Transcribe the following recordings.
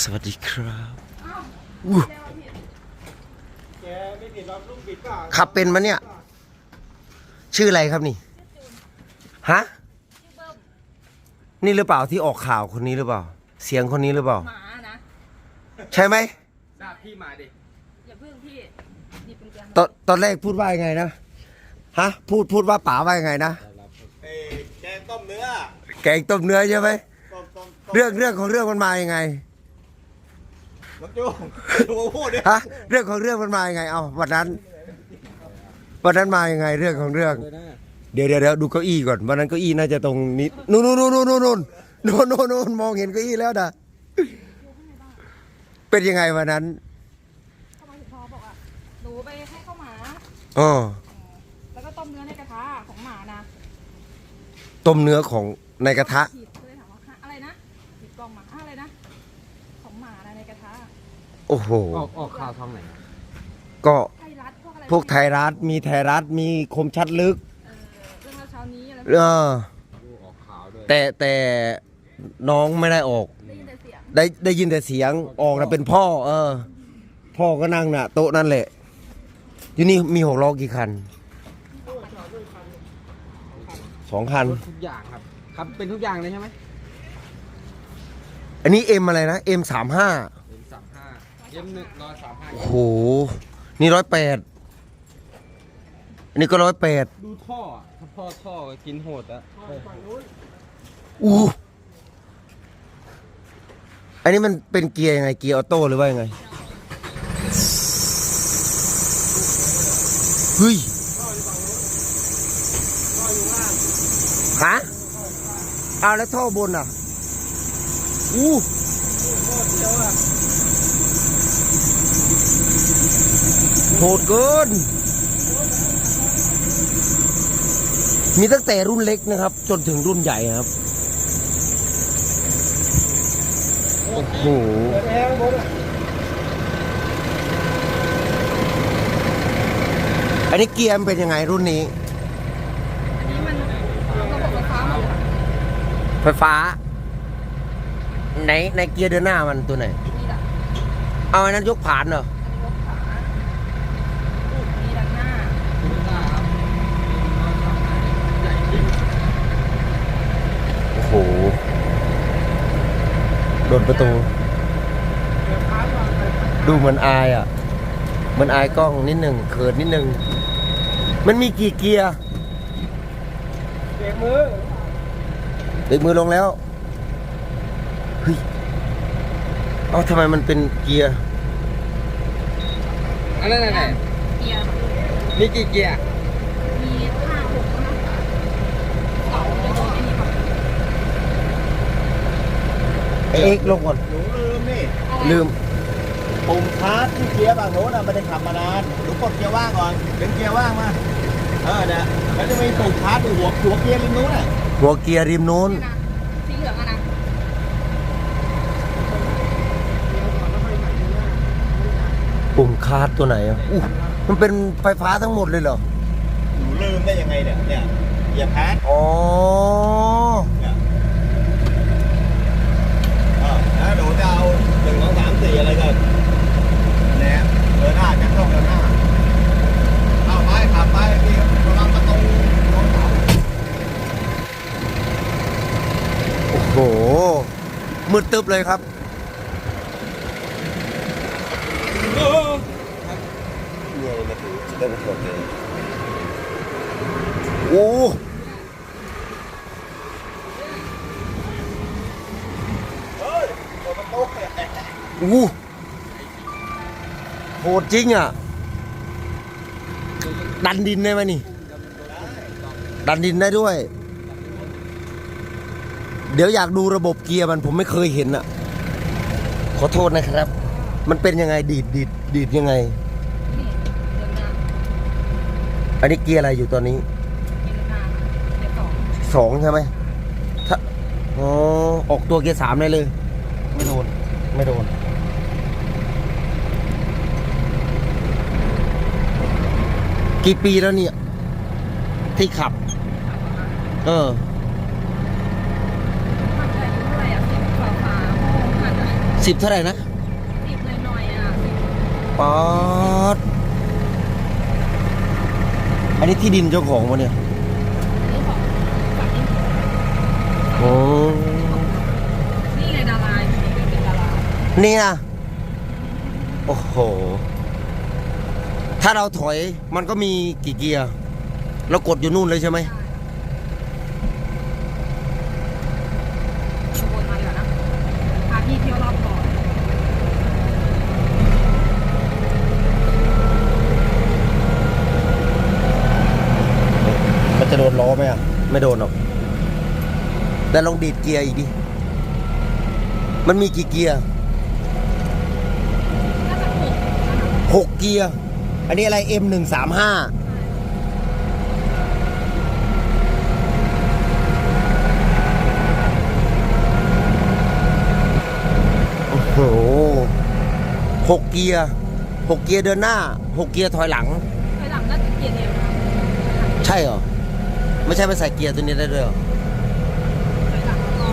สวัสดีครับแกไม่ผิดหรอกลูกบิดก็ขับเป็นมะเนี่ย ชื่ออะไรครับนี่ฮะนี่หรือเปล่าที่ออกข่าวคนนี้หรือเปล่า เสียงคนนี้หรือเปล่า หมานะใช่ไหมทราบพี่มาดิอย่าพึ่งพี่หยิบกุญแจตอนตอนแรกพูดว่ายังไงนะฮะพูดพูดว่าป๋าว่ายังไงนะ เอ้แกงต้มเนื้อ แกงต้มเนื้อใช่ไหมต้มต้ม เรื่องเรื่องของเรื่องมันมายังไงลูกจุ้งดูพูดดิฮะเรื่องของเรื่องมันมายังไง เอาวันนั้นวันนั้นมายังไง เรื่องของเรื่อง เดี๋ยวเดี๋ยวเดี๋ยวดูเก้าอี้ก่อนวันนั้นเก้าอี้น่าจะตรงนี้นู่นนู่นนู่นนู่นนู่นนู่นนู่นนู่นนู่นมองเห็นเก้าอี้แล้วนะเป็นยังไงวันนั้นเข้ามาถึงพอบอกว่าหนูไปให้ข้าวหมาอ๋อแล้วก็ต้มเนื้อในกระทะของหมานะต้มเนื้อของในกระทะฉีดก็เล โอ้โห ออกออกข่าวทองไหนก็ไทยรัฐพวกอะไรพวกไทยรัฐมีไทยรัฐมีคมชัดลึกเออเรื่องราวเช้านี้อะไรเออดูออกข่าวด้วยแต่แต่น้องไม่ได้ออก ได้ยินแต่เสียงได้ได้ยินแต่เสียงออกนะเป็นพ่อ เออ พ่อก็นั่งน่ะ โต๊ะนั่นแหละ อยู่นี่มีหกล้อกี่คันสองคันทุกอย่างครับ ครับเป็นทุกอย่างเลยใช่ไหมอันนี้เอ็มอะไรนะเอ็มสามห้า เอ็มสามห้าเอ็มหนึ่งร้อยสามห้าโอ้โห นี่ร้อยแปดอันนี้ก็ร้อยแปดดูท่ออะถ้าพ่อท่อก็กินโหดอะอู้อันนี้มันเป็นเกียร์ยังไง เกียร์ออโต้หรือว่ายังไง เฮ้ยฮะเอาแล้วท่อบนอะอู้ โหดเกิน มีตั้งแต่รุ่นเล็กนะครับ จนถึงรุ่นใหญ่ครับ โอ้โหอันนี้เกียร์มันเป็นยังไงรุ่นนี้อันนี้มันระบบไฟฟ้าหมดเลยไฟฟ้าไหนในเกียร์เดินหน้ามันตัวไหนนี่แหละเอาอันนั้นยกผ่านเหรอ อันนี้รถขานี่ดันหน้า โอ้โหโดนประตู ดูเหมือนอายอะเหมือนอายกล้องนิดหนึ่งเขินนิดหนึ่ง มันมีกี่เกียร์เด็กมือเด็กมือลงแล้วเฮ้ยเอาทำไมมันเป็นเกียร์อันนั้นไหนเกียร์มีกี่เกียร์ มีห้าหกนะเสาแล้วก็อันนี้แบบ เอ็กซ์ลงก่อน หนูลืมนี่ลืม ปุ่มคาร์ทที่เกียร์ฝั่งโน้นอะไม่ได้ขับมานานหนูกดเกียร์ว่างก่อนเป็นเกียร์ว่างมา เออเนี่ยแล้วจะมีปุ่มคาร์ทอยู่หัวหัวเกียร์ริมนู้นอะหัวเกียร์ริมนู้น นี่นะสีเหลืองอะนะปุ่มคาร์ดตัวไหนอะอู้มันเป็นไฟฟ้าทั้งหมดเลยเหรอ หนูลืมได้ยังไงเนี่ย เนี่ยเหยียบแพดอ๋อ เนี่ยเออแล้วหนูจะเอาหนึ่งส องสามสี่อะไรกันเนี่ยเดินหน้าจะต้องเดินหน้าเข้าไปขับไปพี่ระวังประตูรถเสาโอ้โหมืดตึ๊บเลยครับเนี่ยมาถือจะได้ประโยชน์เลยโอ้ เฮ้ยเปิดประตูเนี่ย โหโหดจริงอะ ดันดินได้ไหมนี่ ดันดินได้ด้วย เดี๋ยวอยากดูระบบเกียร์มันผมไม่เคยเห็นอะ ขอโทษนะครับ มันเป็นยังไงดีดดีดดีดยังไง อันนี้เกียร์อะไรอยู่ตอนนี้สองใช่ไหมถ้าอ๋อออกตัวเกียร์สามได้เลย ไม่โดน ไม่โดน กี่ปีแล้วเนี่ย ที่ขับ เออ มันจะอายุเท่าไหร่อะสิบกว่าๆโอ้โหอาจจะสิบเท่าไหร่นะสิบหน่อยๆอะสิบป๊อดอันนี้ที่ดินเจ้าของวะเนี่ยนี่ของฝั่งนี้โอ้ นี่ไงดาราอยู่นี่ก็เป็นดารา นี่นะ โอ้โห ถ้าเราถอยมันก็มีกี่เกียร์เรากดอยู่นู่นเลยใช่ไหมวนมาดีกว่านะพาพี่เที่ยวรอบก่อนมันจะโดนล้อไหมอะ ไม่โดนหรอก แต่ลองดีดเกียร์อีกดิ มันมีกี่เกียร์น่าจะหกนะคะ หกเกียร์ อันนี้อะไร M หนึ่งสามห้าโอ้โหหกเกียร์หกเกียร์เดินหน้าหกเกียร์ถอยหลังไปหลังน่าจะเกียร์เดียวนะใช่เหรอ ไม่ใช่ไปใส่เกียร์ตัวนี้ได้ด้วยเหรอไปหลังก็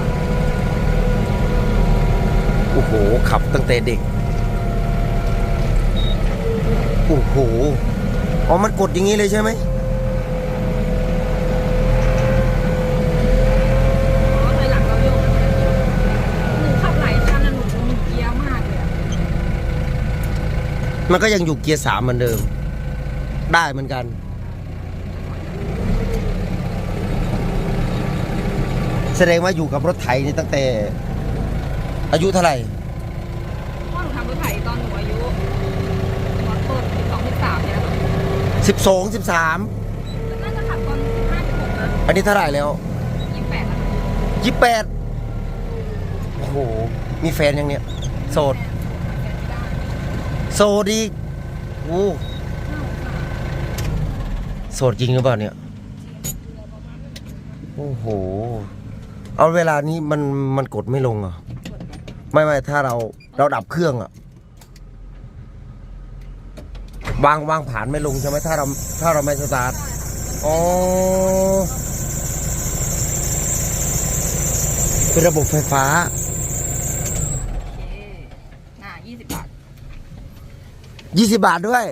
โอ้โห ขับตั้งแต่เด็ก โอ้โห อ๋อ มันกดอย่างนี้เลยใช่ไหมอ๋อไปหลังเราโยกหนูขับหลายคันนะหนูหนูเกียร์มากเลยอะมันก็ยังอยู่เกียร์สามเหมือนเดิม ได้เหมือนกัน แสดงว่าอยู่กับรถไถนี่ตั้งแต่ อายุเท่าไหร่เพราะหนูทำรถไถตอนหนูอายุตอนเปิด สิบสองสิบสามเนี่ยค่ะสิบสองสิบสามน่าจะขับตอนสิบห้าสิบหกนะอันนี้เท่าไหร่แล้วยี่สิบแปดแล้วยี่แปดโอ้โห มีแฟนยังเนี่ย โสด โสดอีกโอ้โสดจริงหรือเปล่าเนี่ย โอ้โห เอาเวลานี้มันมันกดไม่ลงเหรอะ ไม่ไม่ถ้าเราเราดับเครื่องอะ วางวางผ่านไม่ลงใช่ไหมถ้าเราถ้าเราไม่สตาร์ทอ๋อเป็นระบบไฟฟ้าโอเคน่ายี่สิบบาท20บาทด้วย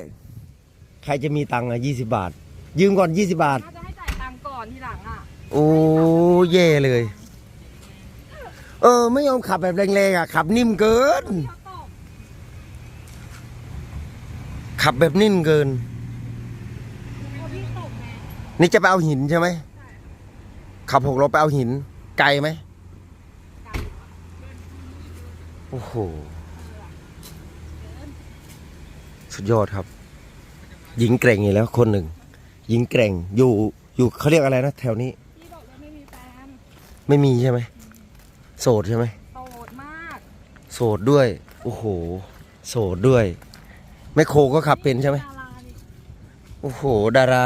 ใครจะมีตังค์อะ20บาท ยืมก่อน20บาท น่าจะให้จ่ายตังค์ก่อนทีหลังอะโอ้เย่เลย เออ ไม่ยอมขับแบบแรงๆอะ ขับนิ่มเกินเขาตอบ ขับแบบนิ่มเกินเขาพี่ตกไงนี่จะไปเอาหินใช่ไหม ขับหกล้อไปเอาหิน ไกลไหม โอ้โห สุดยอดครับ หญิงเกร่งอีกแล้วคนหนึ่ง หญิงเกร่งอยู่อยู่เขาเรียกอะไรนะแถวนี้ พี่บอกว่าไม่มีแฟนไม่มีใช่ไหม โสดใช่ไหม โสดมาก โสดด้วย โอ้โห โสดด้วย แม่โคก็ขับเป็นใช่ไหมดาราดิโอ้โห ดารา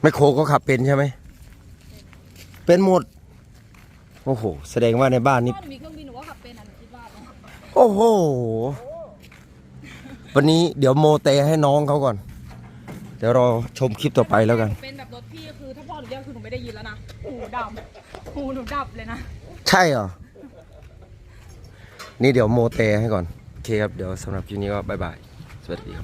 แม่โคก็ขับเป็นใช่ไหม เป็นหมด โอ้โห แสดงว่าในบ้านนี้พ่อหนูมีเครื่องบินหนูก็ขับเป็นอะหนูคิดว่านะโอ้โห วันนี้เดี๋ยวโมเตให้น้องเขาก่อน เดี๋ยวรอชมคลิปต่อไปแล้วกัน เป็นแบบรถพี่คือถ้าพ่อหนูเรียกคือหนูไม่ได้ยินแล้วนะหูดับหูหนูดับเลยนะ ใช่เหรอ นี่เดี๋ยวโมเตให้ก่อน โอเคครับ เดี๋ยวสำหรับคลิปนี้ก็บายบาย สวัสดีครับ